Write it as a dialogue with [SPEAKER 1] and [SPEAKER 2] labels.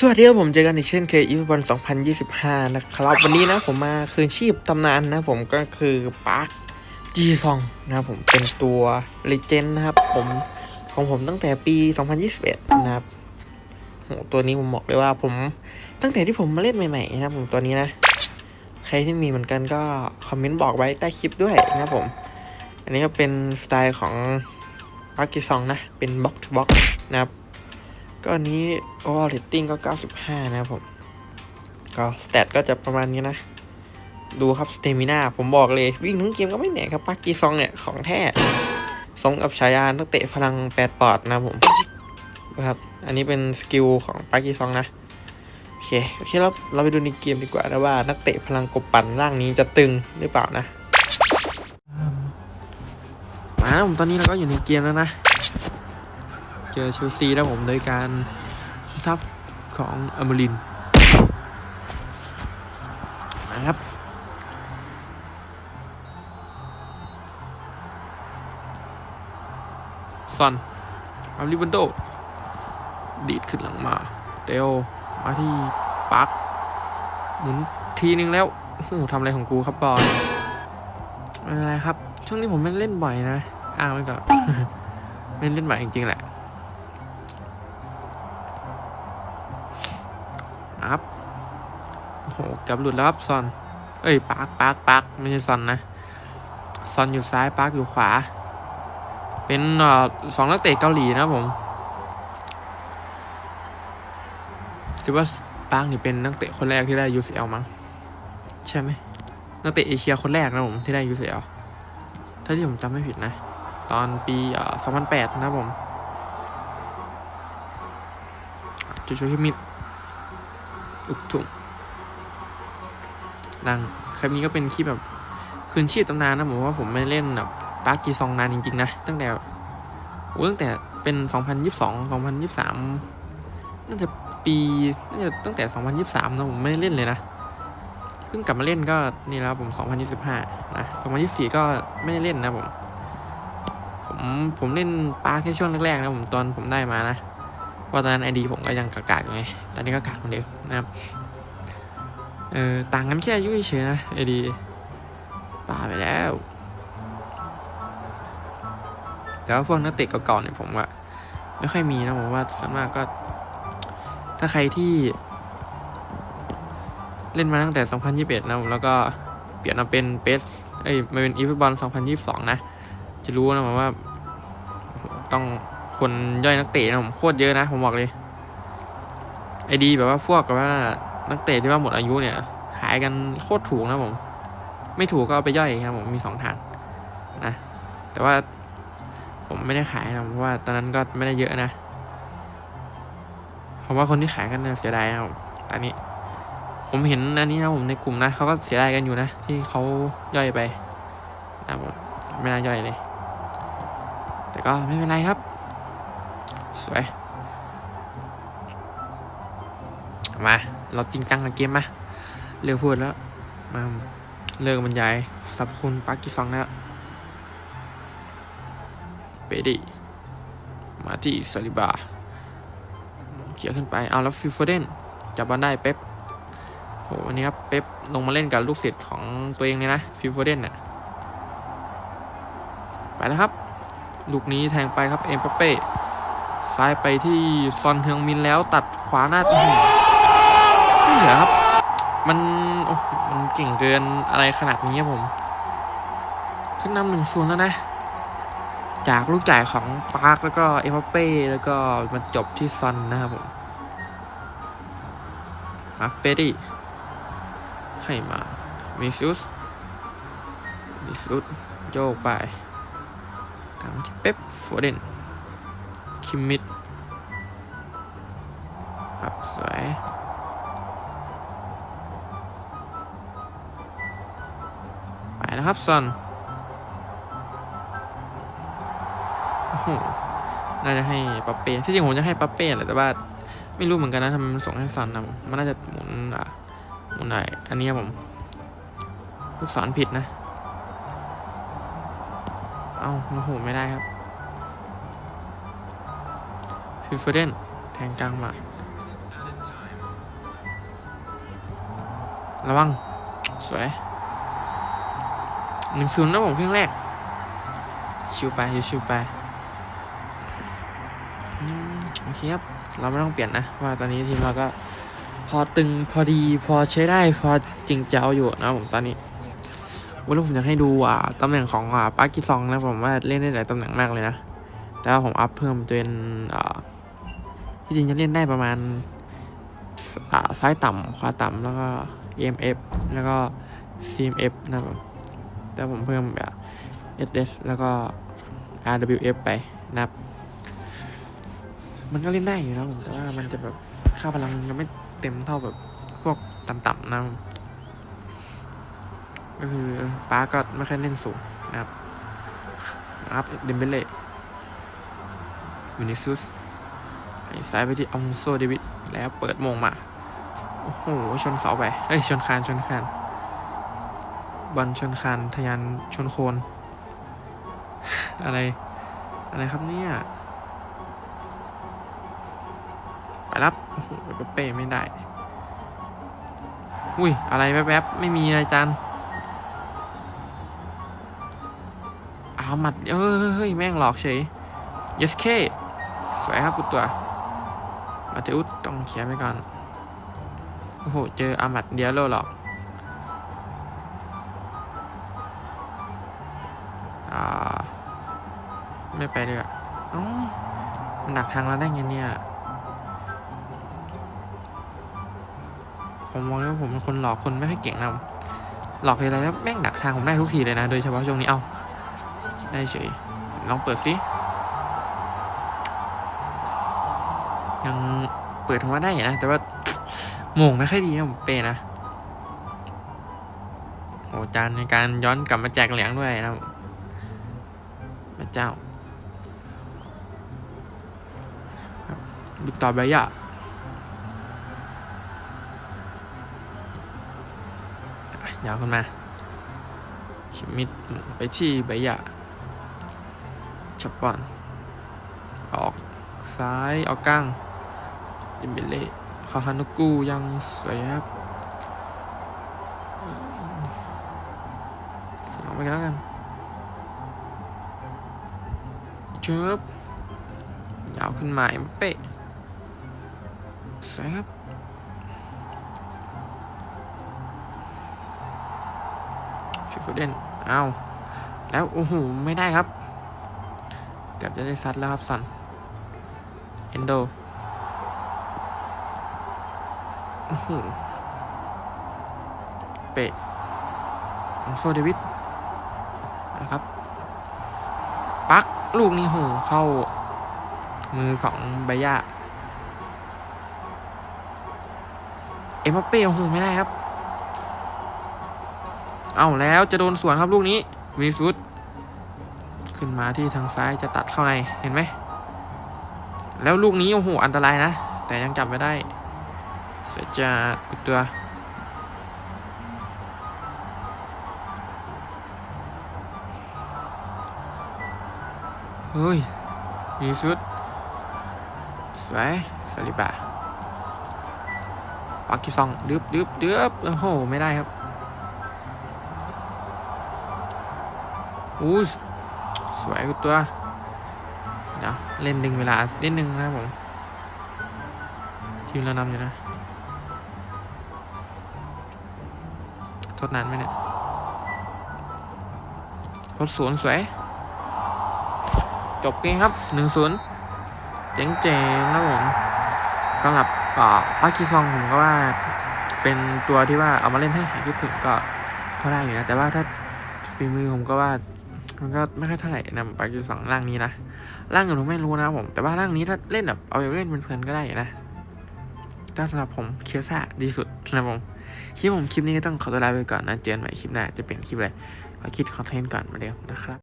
[SPEAKER 1] สวัสดีครับผมเจอกันอีกเช่นเคยอีฟบอล2025 นะครับ วันนี้นะผมมาคืนชีพตำนานนะผมก็คือปาร์คจีซองนะผมเป็นตัวเลเจนด์นะครับผมของผมตั้งแต่ปี 2021 นะครับโหตัวนี้ผมบอกเลยว่าผมตั้งแต่ที่ผมมาเล่นใหม่ๆนะผมตัวนี้นะ ใครที่มีเหมือนกันก็คอมเมนต์บอกไว้ใต้คลิปด้วยนะผม อันนี้ก็เป็นสไตล์ของปาร์คจีซองนะ เป็นบ็อกทูบ็อกนะครับ ก็อันนี้ overall rating ก็ 95 นะครับผม ก็สเตตก็จะประมาณนี้นะ ดูครับสเตมินาผมบอกเลยวิ่งทั้งเกมก็ไม่เหนื่อยครับปากีซองเนี่ย ของแท้สมกับฉายานักเตะพลังแปดปอดนะผมนะครับอันนี้เป็นสกิลของปากีซองนะโอเคโอเคเราเราไปดูในเกมดีกว่านะว่านักเตะพลังกบปั่นร่างนี้จะตึงหรือเปล่านะมาแล้วผมตอนนี้เราก็อยู่ในเกมแล้วนะ เจอเชลซีแล้วผมโดยการทับของอมรินนะครับซอนอาริบันโด ดีดขึ้นหลังมา เตโอมาที่ปาร์คหมุนทีนึงแล้วโอ้โหทำอะไรของกูครับบอลไม่เป็นไรครับ ช่วงนี้ผมไม่เล่นบ่อยนะ อ้างไว้ก่อนไม่เล่นบ่อยจริงๆแหละ ครับโอ้โหกับหลุดแล้วครับซอน เอ้ยปาร์คปาร์คปาร์คไม่ใช่ซอนนะซอนอยู่ซ้ายปาร์คอยู่ขวา เป็นอสองนักเตะเกาหลีนะผมคิดว่าปาร์คนี่เป็นนักเตะคนแรกที่ได้ UCL มั้งใช่ไหมนักเตะเอเชียคนแรกนะผมที่ได้ UCL ถ้าที่ผมจำไม่ผิดนะ ตอนปีเอ่อ2008 นะผมจูโชฮิมิด อุกถุงดังคลิปนี้ก็เป็นคลิปแบบคืนชีพตำนานนะผมว่าผมไม่เล่นแบบปาร์กีซองนานจริงๆนะตั้งแต่โอ้ตั้งแต่เป็น 2022 2023 น่าจะปีน่าจะตั้งแต่ 2023นะผมไม่เล่นเลยนะเพิ่งกลับมาเล่นก็นี่แล้วผม 2025 นะ 2024 ก็ไม่ได้เล่นนะผม ผมผมเล่นปาร์คแค่ช่วงแรกๆนะผมตอนผมได้มานะเพราะตอนนั้นไอดีผมก็ยังกากๆอยู่ไงตอนนี้ก็กากเหมือนเดิม นะครับเออต่างกันแค่อายุเฉยนะไอดีป่าไปแล้ว แต่ว่าพวกนักเตะเก่าๆเนี่ยผมว่า ไม่ค่อยมีนะผมว่าส่วนมากก็ ถ้าใครที่ เล่นมาตั้งแต่ 2021 นะแล้วก็เปลี่ยนมาเป็นเปสเอ้ยมาเป็นอีฟุตบอล 2022 นะ จะรู้นะผมว่า ต้องคนย่อยนักเตะนะผมโคตรเยอะนะ ผมบอกเลย ไอดีแบบว่าพวกกับว่านักเตะที่ว่าหมดอายุเนี่ย ขายกันโคตรถูกนะผม ไม่ถูกก็เอาไปย่อยครับผมมีสองทางนะแต่ว่าผมไม่ได้ขายนะเพราะว่าตอนนั้นก็ไม่ได้เยอะนะผมว่าคนที่ขายกันน่าเสียดายนะผมตอนนี้ ผมเห็นอันนี้นะผมในกลุ่มนะเขาก็เสียดายกันอยู่นะ ที่เขาย่อยไปนะผมไม่น่าย่อยเลย แต่ก็ไม่เป็นไรครับ สวย มา เราจริงจังกับเกมมาเร็วพูดแล้ว มาเลิกบรรยายสรรพคุณปากีซองแล้วเปดีมาที่ซาลิบาเขี่ยขึ้นไป เอาแล้วฟิลโฟเดนจับบอลได้เป๊ปโหวันนี้ครับเป๊ปลงมาเล่นกับลูกศิษย์ของตัวเองเลยนะฟิลโฟเดนเนี่ยไปแล้วครับ ลูกนี้แทงไปครับเอ็มปเป้ซ้ายไปที่ซอนเฮืองมินแล้วตัดขวาหน้า เหลือครับ มันมันเก่งเกินอะไรขนาดนี้ครับผม ขึ้นนำหนึ่งศูนย์แล้วนะ จากลูกจ่ายของปาร์คแล้วก็เอ็มเป้แล้วก็มาจบที่ซอนนะครับผมมาเปดี้ให้มามิซุสมิซุสโยกไปกลับมที่เป๊ปโฟเดนคิมมิดปรับสวย ครับซอนน่าจะให้ปัปเป้ที่จริงผมจะให้ปัปเป้แหละแต่ว่า ไม่รู้เหมือนกันนะทำไมมันส่งให้ซอนนะมันน่าจะหมุนอะหมุนไหนอันนี้ผมลูกศรผิดนะ เอ้าโอ้โหไม่ได้ครับฟิลเฟเดนแทงกลางมาระวัง สวย หนึ่งศูนย์นะผมเครื่องแรก ชิวไปชิวไปอืมโอเคครับ เราไม่ต้องเปลี่ยนนะ ว่าตอนนี้ทีมเราก็พอตึงพอดีพอใช้ได้พอจริงเจ้าอยู่นะผมตอนนี้วันนี้ผมอยากให้ดูอ่าตำแหน่งของอ่าปากิซองนะผมว่าเล่นได้หลายตำแหน่งมากเลยนะ แต่ว่าผมอัพเพิ่มเป็นอ่าที่จริงจะเล่นได้ประมาณอ่าซ้ายต่ำขวาต่ำแล้วก็ EMF แล้วก็ CMF นะครับ แต่ผมเพิ่มแบบ SS แล้วก็ RWF ไปนะครับ มันก็เล่นได้อยู่นะผมแต่ว่ามันจะแบบค่าพลังยังไม่เต็มเท่าแบบพวกต่ำๆนะก็คือป้าก็ไม่ค่อยเล่นสูงนะครับอัพเดมเบเล่วินิซุสไอ้ซ้ายไปที่องโซเดวิดแล้วเปิดมงมา โอ้โห ชนเสาไป เอ้ย ชนคาน ชนคาน บอลชนคานทะยานชนโคน อะไร อะไรครับเนี่ย ไปรับเป๊ะไม่ได้ อุ้ย อะไรแวบๆ ไม่มีอะไรจานอาหมัดเอ้ยเฮ้ย แม่งหลอกเฉย yes k สวยครับกุตัว มาเตอุสต้องเขียนไปก่อน โอ้โห เจออามัดเดียโลหรอก ไม่ไปเลยอะอมันดักทางเราได้ไงเนี่ย ผมมองว่าผมเป็นคนหลอกคนไม่ค่อยเก่งนะหลอกอะไรแล้วแม่งดักทางผมได้ทุกทีเลยนะ โดยเฉพาะช่วงนี้ เอาได้เฉย ลองเปิดสิ ยังเปิดผมว่าได้นะ แต่ว่าโมงไม่ค่อยดีนะผมเปนะโอ้จานในการย้อนกลับมาแจกเหรียญด้วยนะพระเจ้าครั บบิกต่อใบยะยาวขึ้นมาชิมิดไปที่ใบยะชับปอนออกซ้ายออกกลางดิมเบเล่คาฮานุกุยังสวยครับลองไปกันแล้วกันเจิบยาวขึ้นมาเอ็มเป้ สวยครับฟิฟเดนอ้าวแล้วโอ้โหไม่ได้ครับเกือบจะได้ซัดแล้วครับสันเอนโดเปะของโซเดวิดนะครับ ปักลูกนี้โหเข้ามือของไบย่า อ็มบัปเป้โอ้โหไม่ได้ครับ เอาแล้วจะโดนสวนครับลูกนี้วีซุดขึ้นมาที่ทางซ้ายจะตัดเข้าในเห็นไหม แล้วลูกนี้โอ้โหอันตรายนะ แต่ยังจับไม่ได้ เสียจากกุตัวเฮ้ยมีสุดสวยสลิบะ ปากิซองดึบดึบดึบโอ้โห ไม่ได้ครับอู้สวยตัวเดี๋ยวเล่นดึงเวลานิดนึงนะผมทีมเรานำอยู่นะทดนานไหมเนี่ยทดศูนย์สวย จบเกมครับหนึ่งศูนย์เจ๋งๆนะผมสำหรับ อ่าปากีซองผมก็ว่าเป็นตัวที่ว่าเอามาเล่นให้หายคิดถึงก็ก็ได้อยู่นะแต่ว่าถ้าฝีมือผมก็ว่ามันก็ไม่ค่อยเท่าไหร่นะปากีซองร่างนี้นะร่างอื่นผมไม่รู้นะผม แต่ว่าร่างนี้ถ้าเล่นแบบเอาไปเล่นเพลินๆก็ได้นะถ้าสำหรับผมเคียวซ่าดีสุดนะผมคลิปผมคลิปนี้ก็ต้องขอตัวลาไปก่อนนะเจอกันใหม่คลิปหน้าจะเป็นคลิปอะไรขอคิดคอนเทนต์ก่อนมาเดียวนะครับ